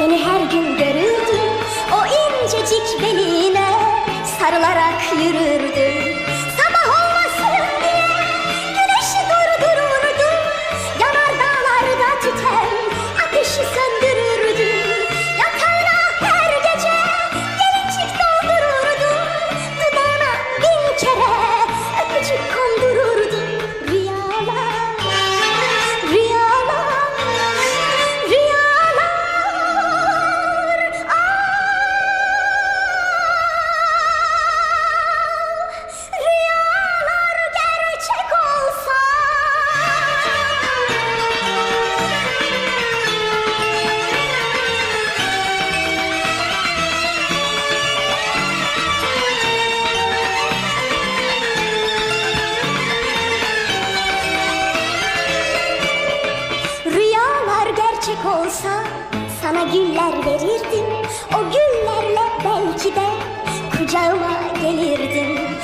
Seni her gün görürdüm. O incecik beline olsam sana güller verirdim. O güllerle belki de kucağıma gelirdim.